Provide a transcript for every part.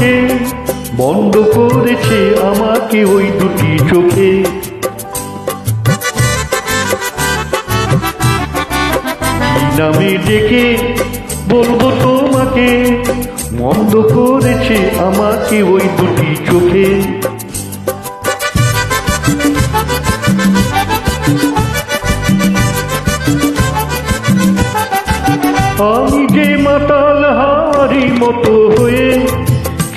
তোমাকে বন্ধ করেছে আমাকে ওই দুটি চোখে। নামে ডেকে বলব তোমাকে, বন্ধ করেছে আমাকে ওই দুটি চোখে। আমি যে মাতাল হারি মতো হয়ে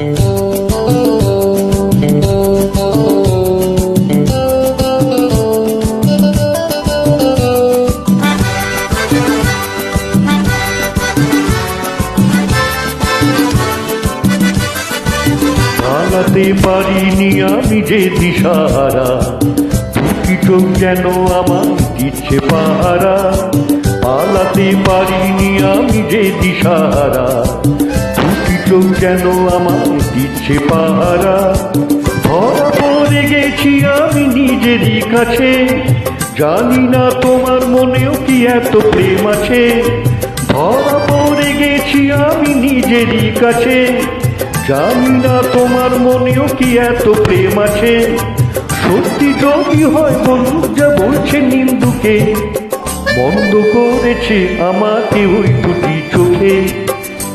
পালাতে পারিনি আমি যে দিশাহারা। দুটি চোখ যেন আমার দিচ্ছে পাহারা। পালাতে পারিনি আমি যে দিশাহারা। চোখ আমার দিচ্ছে পাহারা? ধরা পড়ে গেছি আমি নিজেরই কাছে। জানি না তোমার মনেও কি এত প্রেম আছে। ধরা পড়ে গেছি আমি নিজেরই কাছে। জানি না তোমার মনেও কি এত প্রেম আছে। সত্যি যদি হয় বন্ধু, যা বলছে নিন্দুকে, বন্ধ করেছে আমাকে ওই দুটি চোখে।